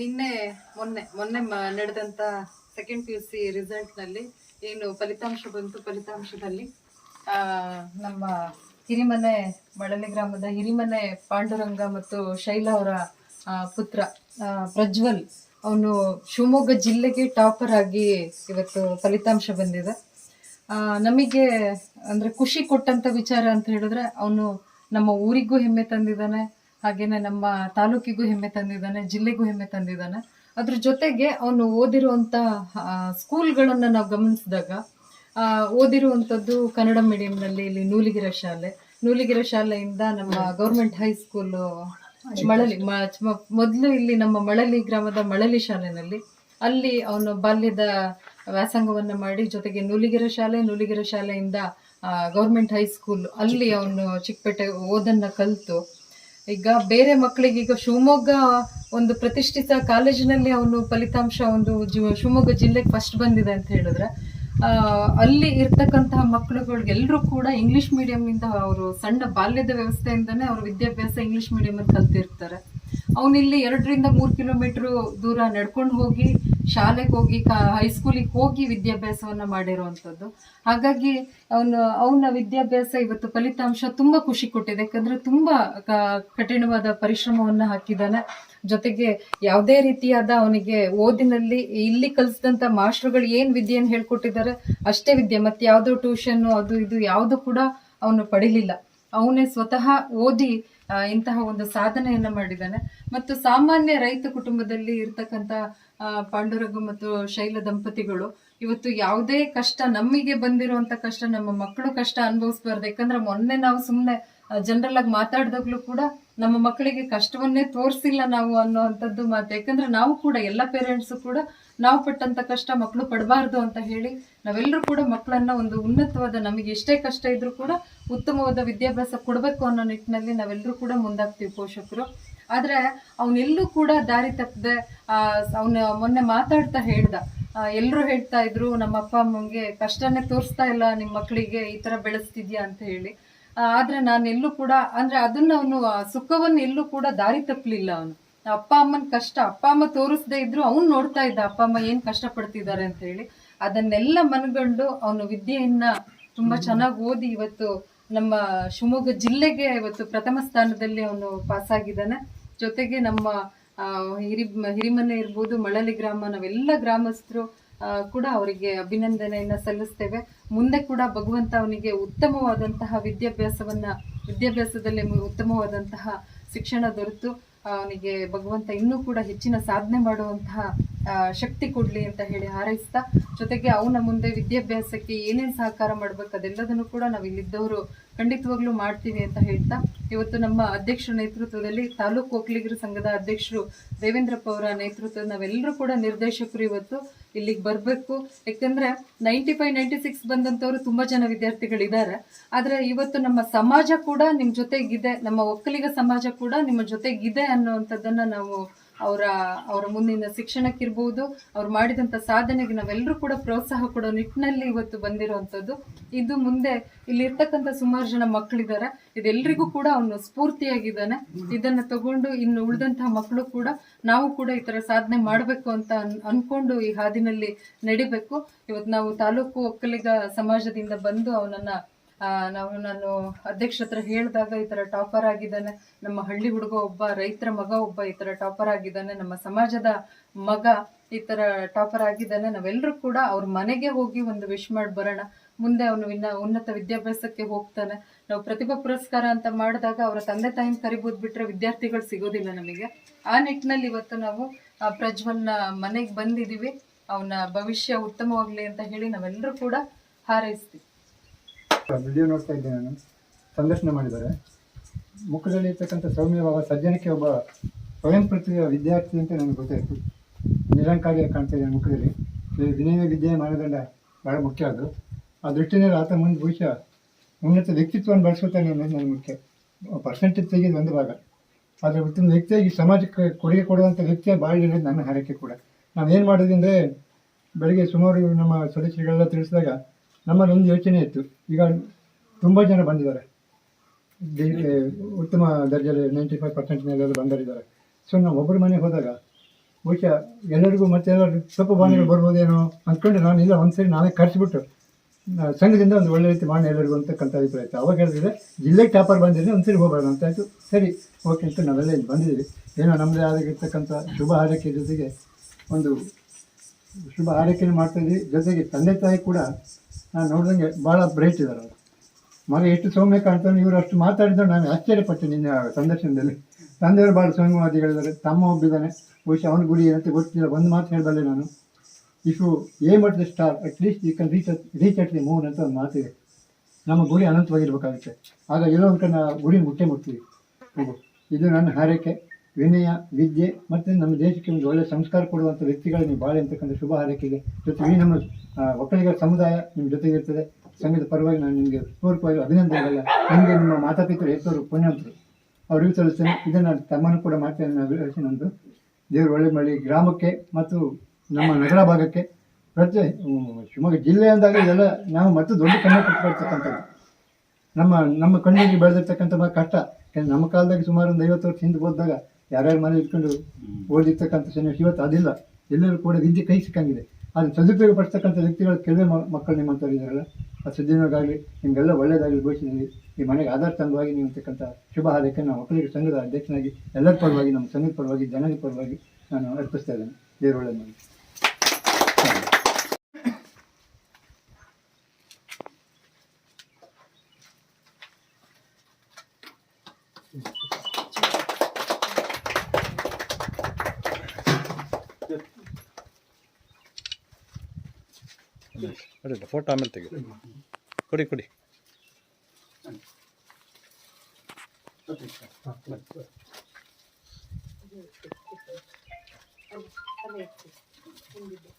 ನಿನ್ನೆ, ಮೊನ್ನೆ ಮೊನ್ನೆ ನಡೆದಂತ ಸೆಕೆಂಡ್ ಪಿ ಯು ಸಿ ರಿಸಲ್ಟ್ನಲ್ಲಿ ಏನು ಫಲಿತಾಂಶ ಬಂತು, ಫಲಿತಾಂಶದಲ್ಲಿ ನಮ್ಮ ಹಿರಿಮನೆ ಮಳಲಿ ಗ್ರಾಮದ ಹಿರಿಮನೆ ಪಾಂಡುರಂಗ ಮತ್ತು ಶೈಲ ಅವರ ಪುತ್ರ ಪ್ರಜ್ವಲ್, ಅವನು ಶಿವಮೊಗ್ಗ ಜಿಲ್ಲೆಗೆ ಟಾಪರ್ ಆಗಿ ಇವತ್ತು ಫಲಿತಾಂಶ ಬಂದಿದೆ. ನಮಗೆ ಅಂದರೆ ಖುಷಿ ಕೊಟ್ಟಂಥ ವಿಚಾರ ಅಂತ ಹೇಳಿದ್ರೆ, ಅವನು ನಮ್ಮ ಊರಿಗೂ ಹೆಮ್ಮೆ ತಂದಿದ್ದಾನೆ ಹಾಗೇನೆ ನಮ್ಮ ತಾಲೂಕಿಗೂ ಹೆಮ್ಮೆ ತಂದಿದ್ದಾನೆ ಜಿಲ್ಲೆಗೂ ಹೆಮ್ಮೆ ತಂದಿದ್ದಾನೆ. ಅದ್ರ ಜೊತೆಗೆ ಅವನು ಓದಿರುವಂತ ಸ್ಕೂಲ್ ಸ್ಕೂಲ್ಗಳನ್ನ ನಾವು ಗಮನಿಸಿದಾಗ ಆ, ಓದಿರುವಂತದ್ದು ಕನ್ನಡ ಮೀಡಿಯಂನಲ್ಲಿ ಇಲ್ಲಿ ನೂಲಿಗಿರ ಶಾಲೆ. ನೂಲಿಗಿರ ಶಾಲೆಯಿಂದ ನಮ್ಮ ಗೌರ್ಮೆಂಟ್ ಹೈಸ್ಕೂಲ್ ಮಳಲಿ ಮೊದ್ಲು ಇಲ್ಲಿ ನಮ್ಮ ಮಳಲಿ ಗ್ರಾಮದ ಮಳಲಿ ಶಾಲೆನಲ್ಲಿ ಅಲ್ಲಿ ಅವನು ಬಾಲ್ಯದ ವ್ಯಾಸಂಗವನ್ನ ಮಾಡಿ ಜೊತೆಗೆ ನೂಲಿಗಿರ ಶಾಲೆ ನೂಲಿಗಿರ ಶಾಲೆಯಿಂದ ಗೌರ್ಮೆಂಟ್ ಹೈಸ್ಕೂಲ್ ಅಲ್ಲಿ ಅವನು ಚಿಕ್ಕಪೇಟೆ ಓದನ್ನ ಕಲಿತು. ಈಗ ಬೇರೆ ಮಕ್ಕಳಿಗೆ ಈಗ ಶಿವಮೊಗ್ಗ ಒಂದು ಪ್ರತಿಷ್ಠಿತ ಕಾಲೇಜಿನಲ್ಲಿ ಅವನು ಫಲಿತಾಂಶ ಒಂದು ಜಿ- ಶಿವಮೊಗ್ಗ ಜಿಲ್ಲೆಗೆ ಫಸ್ಟ್ ಬಂದಿದೆ ಅಂತ ಹೇಳಿದ್ರೆ ಅಲ್ಲಿ ಇರ್ತಕ್ಕಂತಹ ಮಕ್ಕಳುಗಳಿಗೆ ಎಲ್ಲರೂ ಕೂಡ ಇಂಗ್ಲಿಷ್ ಇಂದ ಅವರು ಸಣ್ಣ ಬಾಲ್ಯದ ವ್ಯವಸ್ಥೆಯಿಂದನೇ ಅವರು ವಿದ್ಯಾಭ್ಯಾಸ ಇಂಗ್ಲಿಷ್ ಮೀಡಿಯಂ ಅಲ್ಲಿ ಕಲ್ತಿರ್ತಾರೆ. ಅವನಿಲ್ಲಿ ಎರಡರಿಂದ ಮೂರು ಕಿಲೋಮೀಟರ್ ದೂರ ನಡ್ಕೊಂಡು ಹೋಗಿ ಶಾಲೆಗೆ ಹೋಗಿ ಹೈಸ್ಕೂಲಿಗೆ ಹೋಗಿ ವಿದ್ಯಾಭ್ಯಾಸವನ್ನು ಮಾಡಿರುವಂಥದ್ದು. ಹಾಗಾಗಿ ಅವನು, ಅವನ ವಿದ್ಯಾಭ್ಯಾಸ ಇವತ್ತು ಫಲಿತಾಂಶ ತುಂಬ ಖುಷಿ ಕೊಟ್ಟಿದೆ. ಯಾಕಂದರೆ ತುಂಬ ಕ- ಕಠಿಣವಾದ ಪರಿಶ್ರಮವನ್ನು ಹಾಕಿದ್ದಾನೆ ಜೊತೆಗೆ ಯಾವುದೇ ರೀತಿಯಾದ ಅವನಿಗೆ ಓದಿನಲ್ಲಿ, ಇಲ್ಲಿ ಕಲಿಸಿದಂಥ ಮಾಸ್ಟರ್ಗಳು ಏನು ವಿದ್ಯೆಯನ್ನು ಹೇಳ್ಕೊಟ್ಟಿದ್ದಾರೆ, ಅಷ್ಟೇ ವಿದ್ಯೆ. ಮತ್ತು ಯಾವುದೋ ಟ್ಯೂಷನ್ನು ಅದು ಇದು ಯಾವುದು ಕೂಡ ಅವನು ಪಡಿಲಿಲ್ಲ. ಅವನೇ ಸ್ವತಃ ಓದಿ ಇಂತಹ ಒಂದು ಸಾಧನೆಯನ್ನ ಮಾಡಿದ್ದಾನೆ. ಮತ್ತು ಸಾಮಾನ್ಯ ರೈತ ಕುಟುಂಬದಲ್ಲಿ ಇರ್ತಕ್ಕಂತ ಪಾಂಡುರಗ ಮತ್ತು ಶೈಲ ದಂಪತಿಗಳು, ಇವತ್ತು ಯಾವುದೇ ಕಷ್ಟ ನಮಗೆ ಬಂದಿರುವಂತ ಕಷ್ಟ, ನಮ್ಮ ಮಕ್ಕಳು ಕಷ್ಟ ಅನುಭವಿಸ್ಬಾರ್ದು. ಯಾಕಂದ್ರೆ ಮೊನ್ನೆ ನಾವು ಸುಮ್ಮನೆ ಜನರಲ್ ಆಗಿ ಮಾತಾಡಿದಾಗ್ಲೂ ಕೂಡ ನಮ್ಮ ಮಕ್ಕಳಿಗೆ ಕಷ್ಟವನ್ನೇ ತೋರಿಸಿಲ್ಲ ನಾವು ಅನ್ನೋವಂಥದ್ದು ಮಾತು. ಯಾಕಂದ್ರೆ ನಾವು ಕೂಡ, ಎಲ್ಲ ಪೇರೆಂಟ್ಸು ಕೂಡ ನಾವು ಪಟ್ಟಂತ ಕಷ್ಟ ಮಕ್ಕಳು ಪಡಬಾರ್ದು ಅಂತ ಹೇಳಿ ನಾವೆಲ್ಲರೂ ಕೂಡ ಮಕ್ಕಳನ್ನ ಒಂದು ಉನ್ನತವಾದ, ನಮಗೆ ಎಷ್ಟೇ ಕಷ್ಟ ಇದ್ರೂ ಕೂಡ ಉತ್ತಮವಾದ ವಿದ್ಯಾಭ್ಯಾಸ ಕೊಡಬೇಕು ಅನ್ನೋ ನಿಟ್ಟಿನಲ್ಲಿ ನಾವೆಲ್ಲರೂ ಕೂಡ ಮುಂದಾಗ್ತೀವಿ ಪೋಷಕರು. ಆದ್ರೆ ಅವನೆಲ್ಲೂ ಕೂಡ ದಾರಿ ತಪ್ಪದೆ. ಅವನ ಮೊನ್ನೆ ಮಾತಾಡ್ತಾ ಹೇಳ್ದ. ಎಲ್ಲರೂ ಹೇಳ್ತಾ ಇದ್ರು, ನಮ್ಮ ಅಪ್ಪ ಅಮ್ಮಂಗೆ ಕಷ್ಟನೇ ತೋರಿಸ್ತಾ ಇಲ್ಲ ನಿಮ್ಮ ಮಕ್ಕಳಿಗೆ ಈ ತರ ಬೆಳೆಸ್ತಿದ್ಯಾ? ಅಂತ ಹೇಳಿ. ಆದ್ರೆ ನಾನು ಎಲ್ಲೂ ಕೂಡ, ಅಂದ್ರೆ ಅದನ್ನ ಅವನು ಸುಖವನ್ನು ಎಲ್ಲೂ ಕೂಡ ದಾರಿ ತಪ್ಪಲಿಲ್ಲ ಅವನು. ಅಪ್ಪ ಅಮ್ಮನ ಕಷ್ಟ, ಅಪ್ಪ ಅಮ್ಮ ತೋರಿಸದೇ ಇದ್ರು ಅವ್ನು ನೋಡ್ತಾ ಇದ್ದ, ಅಪ್ಪ ಅಮ್ಮ ಏನ್ ಕಷ್ಟ ಪಡ್ತಿದ್ದಾರೆ ಅಂತ ಹೇಳಿ ಅದನ್ನೆಲ್ಲ ಮನಗಂಡು ಅವನು ವಿದ್ಯೆಯನ್ನ ತುಂಬಾ ಚೆನ್ನಾಗಿ ಓದಿ ಇವತ್ತು ನಮ್ಮ ಶಿವಮೊಗ್ಗ ಜಿಲ್ಲೆಗೆ ಇವತ್ತು ಪ್ರಥಮ ಸ್ಥಾನದಲ್ಲಿ ಅವನು ಪಾಸ್ ಆಗಿದ್ದಾನೆ. ಜೊತೆಗೆ ನಮ್ಮ ಹಿರಿ, ಹಿರಿಮನೆ ಇರ್ಬೋದು, ಮಳಲಿ ಗ್ರಾಮ, ನಾವೆಲ್ಲ ಗ್ರಾಮಸ್ಥರು ಕೂಡ ಅವರಿಗೆ ಅಭಿನಂದನೆಯನ್ನ ಸಲ್ಲಿಸ್ತೇವೆ. ಮುಂದೆ ಕೂಡ ಭಗವಂತ ಅವನಿಗೆ ಉತ್ತಮವಾದಂತಹ ವಿದ್ಯಾಭ್ಯಾಸವನ್ನ, ವಿದ್ಯಾಭ್ಯಾಸದಲ್ಲಿ ಉತ್ತಮವಾದಂತಹ ಶಿಕ್ಷಣ ದೊರೆತು. ಅವನಿಗೆ ಭಗವಂತ ಇನ್ನೂ ಕೂಡ ಹೆಚ್ಚಿನ ಸಾಧನೆ ಮಾಡುವಂತಹ ಶಕ್ತಿ ಕೊಡಲಿ ಅಂತ ಹೇಳಿ ಹಾರೈಸ್ತಾ, ಜೊತೆಗೆ ಅವನ ಮುಂದೆ ವಿದ್ಯಾಭ್ಯಾಸಕ್ಕೆ ಏನೇನ್ ಸಹಕಾರ ಮಾಡ್ಬೇಕು ಅದೆಲ್ಲದನ್ನು ಕೂಡ ನಾವು ಇಲ್ಲಿದ್ದವರು ಖಂಡಿತವಾಗ್ಲೂ ಮಾಡ್ತೀವಿ ಅಂತ ಹೇಳ್ತಾ, ಇವತ್ತು ನಮ್ಮ ಅಧ್ಯಕ್ಷರ ನೇತೃತ್ವದಲ್ಲಿ ತಾಲೂಕು ಒಕ್ಕಲಿಗರ ಸಂಘದ ಅಧ್ಯಕ್ಷರು ದೇವೇಂದ್ರಪ್ಪ ಅವರ ನೇತೃತ್ವದ ನಾವೆಲ್ಲರೂ ಕೂಡ ನಿರ್ದೇಶಕರು ಇವತ್ತು ಇಲ್ಲಿಗೆ ಬರಬೇಕು. ಯಾಕಂದರೆ ನೈಂಟಿ ಫೈವ್ ನೈಂಟಿ ಸಿಕ್ಸ್ ಬಂದಂತವ್ರು ತುಂಬಾ ಜನ ವಿದ್ಯಾರ್ಥಿಗಳಿದ್ದಾರೆ. ಆದರೆ ಇವತ್ತು ನಮ್ಮ ಸಮಾಜ ಕೂಡ ನಿಮ್ಮ ಜೊತೆಗಿದೆ, ನಮ್ಮ ಒಕ್ಕಲಿಗ ಸಮಾಜ ಕೂಡ ನಿಮ್ಮ ಜೊತೆಗಿದೆ ಅನ್ನೋವಂಥದ್ದನ್ನು ನಾವು ಅವರ ಅವರ ಮುಂದಿನ ಶಿಕ್ಷಣಕ್ಕಿರ್ಬೋದು, ಅವ್ರು ಮಾಡಿದಂಥ ಸಾಧನೆಗೆ ನಾವೆಲ್ಲರೂ ಕೂಡ ಪ್ರೋತ್ಸಾಹ ಕೊಡೋ ನಿಟ್ಟಿನಲ್ಲಿ ಇವತ್ತು ಬಂದಿರುವಂಥದ್ದು. ಇದು ಮುಂದೆ ಇಲ್ಲಿ ಇರ್ತಕ್ಕಂಥ ಸುಮಾರು ಜನ ಮಕ್ಕಳಿದ್ದಾರೆ ಇದೆಲ್ಲರಿಗೂ ಕೂಡ ಅವನು ಸ್ಫೂರ್ತಿಯಾಗಿದ್ದಾನೆ. ಇದನ್ನು ತಗೊಂಡು ಇನ್ನು ಉಳಿದಂತಹ ಮಕ್ಕಳು ಕೂಡ ನಾವು ಕೂಡ ಈ ಥರ ಸಾಧನೆ ಮಾಡಬೇಕು ಅಂತ ಅನ್- ಅನ್ಕೊಂಡು ಈ ಹಾದಿನಲ್ಲಿ ನಡಿಬೇಕು. ಇವತ್ತು ನಾವು ತಾಲೂಕು ಒಕ್ಕಲಿಗ ಸಮಾಜದಿಂದ ಬಂದು ಅವನನ್ನ ನಾವು ನಾನು ಅಧ್ಯಕ್ಷ ಹತ್ರ ಹೇಳಿದಾಗ ಈ ಥರ ಟಾಪರ್ ಆಗಿದ್ದಾನೆ. ನಮ್ಮ ಹಳ್ಳಿ ಹುಡುಗ ಒಬ್ಬ, ರೈತರ ಮಗ ಒಬ್ಬ ಈ ಥರ ಟಾಪರ್ ಆಗಿದ್ದಾನೆ. ನಮ್ಮ ಸಮಾಜದ ಮಗ ಈ ಥರ ಟಾಪರ್ ಆಗಿದ್ದಾನೆ. ನಾವೆಲ್ಲರೂ ಕೂಡ ಅವ್ರ ಮನೆಗೆ ಹೋಗಿ ಒಂದು ವಿಶ್ ಮಾಡಿ ಬರೋಣ. ಮುಂದೆ ಅವನು ಇನ್ನ ಉನ್ನತ ವಿದ್ಯಾಭ್ಯಾಸಕ್ಕೆ ಹೋಗ್ತಾನೆ. ನಾವು ಪ್ರತಿಭಾ ಪುರಸ್ಕಾರ ಅಂತ ಮಾಡಿದಾಗ ಅವರ ತಂದೆ ತಾಯಿನ ಕರಿಬೋದು ಬಿಟ್ರೆ ವಿದ್ಯಾರ್ಥಿಗಳು ಸಿಗೋದಿಲ್ಲ ನಮಗೆ. ಆ ನಿಟ್ಟಿನಲ್ಲಿ ಇವತ್ತು ನಾವು ಪ್ರಜ್ವಲ್ನ ಮನೆಗೆ ಬಂದಿದ್ದೀವಿ ಅವನ ಭವಿಷ್ಯ ಉತ್ತಮವಾಗಲಿ ಅಂತ ಹೇಳಿ ನಾವೆಲ್ಲರೂ ಕೂಡ ಹಾರೈಸ್ತೀವಿ. ವಿಡಿಯೋ ನೋಡ್ತಾ ಇದ್ದೇನೆ ನಾನು. ಸಂದರ್ಶನ ಮಾಡಿದ್ದಾರೆ. ಮುಖದಲ್ಲಿ ಇರ್ತಕ್ಕಂಥ ಸೌಮ್ಯವಾದ ಸಜ್ಜನಕ್ಕೆ ಒಬ್ಬ ಸ್ವಯಂ ಪ್ರತಿಯ ವಿದ್ಯಾರ್ಥಿ ಅಂತ ನನಗೆ ಗೊತ್ತಾಯಿತು. ನಿರಂಕಾರಿಯಾಗಿ ಕಾಣ್ತಾ ಇದೆ ಮುಖದಲ್ಲಿ. ವಿನಯ ವಿದ್ಯೆಯ ಮಾನದಂಡ ಬಹಳ ಮುಖ್ಯ ಅದು. ಆ ದೃಷ್ಟಿನಲ್ಲಿ ಆತ ಮುಂದೆ ಬಹುಶಃ ಉನ್ನತ ವ್ಯಕ್ತಿತ್ವವನ್ನು ಬಳಸುತ್ತಾನೆ ಅನ್ನೋದು ನನಗೆ ಮುಖ್ಯ. ಪರ್ಸೆಂಟೇಜ್ ತೆಗೆದು ಒಂದು ಭಾಗ. ಆದರೆ ಉತ್ತಮ ವ್ಯಕ್ತಿಯಾಗಿ ಸಮಾಜಕ್ಕೆ ಕೊಡುಗೆ ಕೊಡುವಂಥ ವ್ಯಕ್ತಿಯ ಬಾಳಿ ಇರೋದು ನನ್ನ ಹರಕೆ ಕೂಡ. ನಾವೇನು ಮಾಡೋದು ಅಂದರೆ ಬೆಳಗ್ಗೆ ಸುಮಾರು ನಮ್ಮ ಸದಸ್ಯರುಗಳೆಲ್ಲ ತಿಳಿಸಿದಾಗ ನಮ್ಮಲ್ಲಿ ಒಂದು ಯೋಚನೆ ಇತ್ತು. ಈಗ ತುಂಬ ಜನ ಬಂದಿದ್ದಾರೆ. ಉತ್ತಮ ದರ್ಜೆಯಲ್ಲಿ ನೈಂಟಿ ಫೈವ್ ಪರ್ಸೆಂಟ್ ಮೇಲೆಲ್ಲ ಬಂದರಿದ್ದಾರೆ ಸೊ ನಾವು ಒಬ್ಬರ ಮನೆಗೆ ಹೋದಾಗ ಬಹುಶಃ ಎಲ್ಲರಿಗೂ ಮತ್ತೆ ಎಲ್ಲರೂ ಸ್ವಲ್ಪ ಬಾಣಿಗಳು ಬರ್ಬೋದೇನೋ ಅಂದ್ಕೊಂಡು ನಾನು ಇಲ್ಲ ಒಂದು ಸರಿ ನಾವೇ ಕರೆಸಿಬಿಟ್ಟು ಸಂಘದಿಂದ ಒಂದು ಒಳ್ಳೆ ರೀತಿ ಮಾಡಿ ಎಲ್ಲರಿಗೂ ಅಂತಕ್ಕಂಥ ಅಭಿಪ್ರಾಯ ಇತ್ತು. ಅವಾಗ ಹೇಳಿದ್ರೆ ಜಿಲ್ಲೆಗೆ ಟಾಪರ್ ಬಂದಿದ್ರೆ ಒಂದ್ಸರಿ ಹೋಗೋಣ ಅಂತ ಆಯಿತು. ಸರಿ ಓಕೆ ಅಂತ ನಾವೆಲ್ಲ ಇಲ್ಲಿ ಬಂದಿದ್ದೀವಿ. ಏನೋ ನಮ್ಮದೇ ಆಗಿರ್ತಕ್ಕಂಥ ಶುಭ ಹಾರೈಕೆ ಜೊತೆಗೆ ಒಂದು ಶುಭ ಹಾರೈಕೆಯನ್ನು ಮಾಡ್ತಾ ಇದ್ದೀವಿ ಜೊತೆಗೆ ತಂದೆ ತಾಯಿ ಕೂಡ ನಾನು ನೋಡಿದಂಗೆ ಭಾಳ ಬ್ರೈಟ್ ಇದ್ದಾರೆ ಅವರು. ಮಗ ಎಷ್ಟು ಸೌಮ್ಯ ಕಾಣ್ತಾನೆ ಇವರು ಅಷ್ಟು ಮಾತಾಡಿದ್ರು, ನಾನು ಆಶ್ಚರ್ಯಪಟ್ಟೆ ನಿನ್ನೆ ಸಂದರ್ಶನದಲ್ಲಿ. ತಂದೆಯವರು ಭಾಳ ಸೌಮ್ಯವಾದಿಗಳಿದ್ದಾರೆ. ತಮ್ಮ ಒಬ್ಬಿದ್ದಾನೆ. ಬಹುಶಃ ಅವನ ಗುಡಿ ಏನಂತ ಗೊತ್ತಿಲ್ಲ. ಒಂದು ಮಾತು ಹೇಳಬಲ್ಲೆ ನಾನು. If a the star at least you can reach reach at the moon ಅಂತ ಒಂದು ಮಾತಿದೆ. ನಮ್ಮ ಗುರಿ ಅನಂತವಾಗಿರ್ಬೇಕಾಗುತ್ತೆ. ಆಗ ಎಲ್ಲೋ ಒಂದು ಕಡೆ ಗುರಿ ಮುಟ್ಟೆ ಮುಟ್ತೀವಿ. ಇದು ನನ್ನ ಹಾರೈಕೆ. ವಿನಯ, ವಿದ್ಯೆ ಮತ್ತು ನಮ್ಮ ದೇಶಕ್ಕೆ ಒಂದು ಒಳ್ಳೆಯ ಸಂಸ್ಕಾರ ಕೊಡುವಂಥ ವ್ಯಕ್ತಿಗಳು ನೀವು ಬಾಳೆ ಅಂತಕ್ಕಂಥ ಶುಭ ಹಾರೈಕೆಗೆ ಜೊತೆಗೆ ನಮ್ಮ ಒಕ್ಕಲಿಗರ ಸಮುದಾಯ ನಿಮ್ಮ ಜೊತೆಗೆ ಇರ್ತದೆ. ಸಂಘದ ಪರವಾಗಿ ನಾನು ನಿಮಗೆ ಪೂರ್ವಕವಾಗಿ ಅಭಿನಂದನೆಗಳಲ್ಲ ನಿಮಗೆ ನಿಮ್ಮ ಮಾತಾಪಿತರು ಹೆಸರು ಪುಣ್ಯಂತರು ಅವರಿಗೂ ಸಲ್ಲಿಸ್ತೇನೆ. ಇದನ್ನು ತಮ್ಮನ್ನು ಕೂಡ ಮಾಡ್ತೇನೆ ನಾನು ನಂದು. ದೇವರು ಒಳ್ಳೆ ಮಳಿ ಗ್ರಾಮಕ್ಕೆ ಮತ್ತು ನಮ್ಮ ನಗರ ಭಾಗಕ್ಕೆ. ಪ್ರತಿ ಶಿವಮೊಗ್ಗ ಜಿಲ್ಲೆ ಅಂದಾಗ ಇದೆಲ್ಲ ನಾವು ಮತ್ತೆ ದೊಡ್ಡ ಕಣ್ಣು ಕೊಟ್ಕೊಳ್ತಕ್ಕಂಥದ್ದು ನಮ್ಮ ನಮ್ಮ ಕಣ್ಣಿಗೆ ಬೆಳೆದಿರ್ತಕ್ಕಂಥ ಕಷ್ಟ. ನಮ್ಮ ಕಾಲದಾಗ ಸುಮಾರು ಒಂದು ಐವತ್ತು ವರ್ಷ ಹಿಂದೆ ಹೋದಾಗ ಯಾರ್ಯಾರ ಮನೆ ಇಟ್ಕೊಂಡು ಓದಿರ್ತಕ್ಕಂಥ ಸನ್ನಿವೇಶ ಇವತ್ತು ಅದಿಲ್ಲ. ಎಲ್ಲರೂ ಕೂಡ ವಿದ್ಯೆ ಕೈ ಸಿಕ್ಕಂಗಿದೆ. ಅದು ಸದುಪಯೋಗ ಪಡಿಸ್ತಕ್ಕಂಥ ವ್ಯಕ್ತಿಗಳ ಕೆಲವೇ ಮಕ್ಕಳು ನಿಮ್ಮಂಥವ್ರು ಇದ್ದಾರಲ್ಲ ಆ ಸದ್ವಿನಿಯೋಗಾಗಲಿ ನಿಮಗೆಲ್ಲ ಒಳ್ಳೆಯದಾಗಲಿ ಘೋಷಿಸಿ ಈ ಮನೆಗೆ ಆಧಾರ ತಂಗವಾಗಿ ನೀವು ಅಂತಕ್ಕಂಥ ಶುಭ ಹಾರೈಕೆ ನಾವು ಮಕ್ಕಳಿಗೆ ಸಂಘದ ಅಧ್ಯಕ್ಷನಾಗಿ ಎಲ್ಲರ ಪರವಾಗಿ ನಮ್ಮ ಸಂಘದ ಪರವಾಗಿ ಜನರ ಪರವಾಗಿ ನಾನು ಅರ್ಪಿಸ್ತಾ ಇದ್ದೇನೆ. ದೇವರು ಒಳ್ಳೆ ಮಾಡಿ ಅಡ್ಡಿಲ್ಲ ಫೋಟೋ ಆಮೇಲೆ ತೆಗೆದು ಕೊಡಿ ಕೊಡಿ. ಹಿಂದಿದ್ದು.